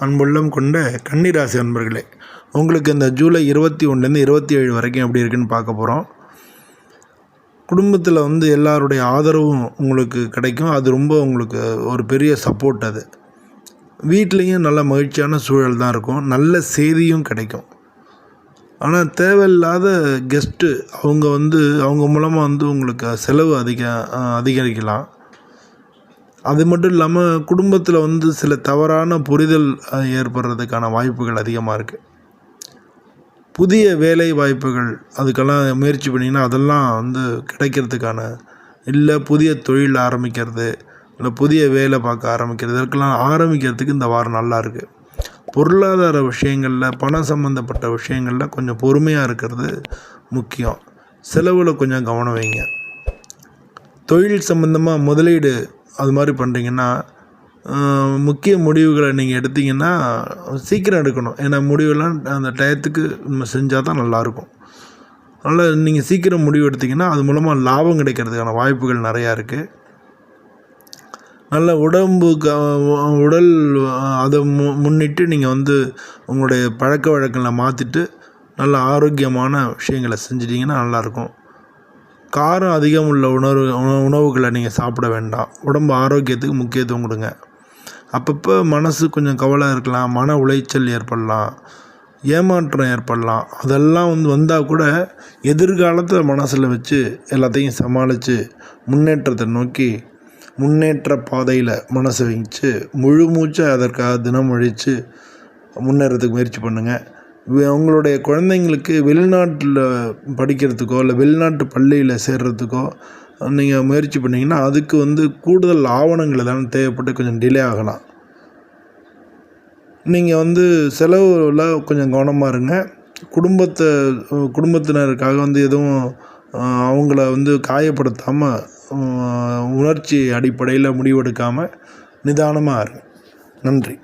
அன்புள்ளம் கொண்ட கன்னிராசி அன்பர்களே உங்களுக்கு இந்த ஜூலை இருபத்தி ஒன்றுலேருந்து இருபத்தி ஏழு வரைக்கும் எப்படி இருக்குன்னு பார்க்க போகிறோம் குடும்பத்தில் வந்து எல்லாருடைய ஆதரவும் உங்களுக்கு கிடைக்கும். அது ரொம்ப உங்களுக்கு ஒரு பெரிய சப்போர்ட் அது. வீட்லேயும் நல்ல மகிழ்ச்சியான சூழல் தான் இருக்கும். நல்ல செய்தியும் கிடைக்கும். ஆனால் தேவையில்லாத கெஸ்ட்டு அவங்க வந்து அவங்க மூலமாக வந்து உங்களுக்கு செலவு அதிக அதிகரிக்கலாம். அது மட்டும் இல்லாமல் குடும்பத்தில் வந்து சில தவறான புரிதல் ஏற்படுறதுக்கான வாய்ப்புகள் அதிகமாக இருக்குது புதிய வேலை வாய்ப்புகள் அதுக்கெல்லாம் முயற்சி பண்ணிங்கன்னா அதெல்லாம் வந்து கிடைக்கிறதுக்கான இல்லை புதிய தொழில் ஆரம்பிக்கிறது இல்லை புதிய வேலை பார்க்க ஆரம்பிக்கிறது இதற்கெல்லாம் ஆரம்பிக்கிறதுக்கு இந்த வாரம் நல்லா இருக்குது பொருளாதார விஷயங்களில் பணம் சம்மந்தப்பட்ட விஷயங்களில் கொஞ்சம் பொறுமையாக இருக்கிறது முக்கியம். செலவில் கொஞ்சம் கவனம் வைங்க. தொழில் சம்மந்தமாக முதலீடு அது மாதிரி பண்ணுறீங்கன்னா முக்கிய முடிவுகளை நீங்கள் எடுத்தீங்கன்னா சீக்கிரம் எடுக்கணும். ஏன்னா முடிவெல்லாம் அந்த டயத்துக்கு நம்ம செஞ்சால் தான் நல்லாயிருக்கும். அதனால் நீங்கள் சீக்கிரம் முடிவு எடுத்தீங்கன்னா அது மூலமாக லாபம் கிடைக்கிறதுக்கான வாய்ப்புகள் நிறையா இருக்குது நல்ல உடம்பு க உடல் அதை மு முன்னிட்டு நீங்கள் வந்து உங்களுடைய பழக்க வழக்கங்களை மாற்றிட்டு நல்ல ஆரோக்கியமான விஷயங்களை செஞ்சிட்டிங்கன்னா நல்லாயிருக்கும். காரம் அதிகம் உள்ள உணவு உணவு உணவுகளை நீங்கள் சாப்பிட வேண்டாம். உடம்பு ஆரோக்கியத்துக்கு முக்கியத்துவம் கொடுங்க. அப்பப்போ மனசு கொஞ்சம் கவலை இருக்கலாம் மன உளைச்சல் ஏற்படலாம் ஏமாற்றம் ஏற்படலாம். அதெல்லாம் வந்து வந்தால் கூட எதிர்காலத்தில் மனசில் வச்சு எல்லாத்தையும் சமாளித்து முன்னேற்றத்தை நோக்கி முன்னேற்ற பாதையில் மனசை வச்சு முழு மூச்சை அதற்காக தினம் அழித்து முன்னேறதுக்கு முயற்சி பண்ணுங்கள் அவங்களுடைய குழந்தைங்களுக்கு வெளிநாட்டில் படிக்கிறதுக்கோ இல்லை வெளிநாட்டு பள்ளியில் சேர்கிறதுக்கோ நீங்கள் முயற்சி பண்ணிங்கன்னா அதுக்கு வந்து கூடுதல் ஆவணங்கள் எதாவது தேவைப்பட்டு கொஞ்சம் டிலே ஆகலாம். நீங்கள் வந்து செலவில் கொஞ்சம் கவனமாக இருங்க. குடும்பத்தை குடும்பத்தினருக்காக வந்து எதுவும் அவங்கள வந்து காயப்படுத்தாமல் உணர்ச்சி அடிப்படையில் முடிவெடுக்காமல் நிதானமாக இருங்க. நன்றி.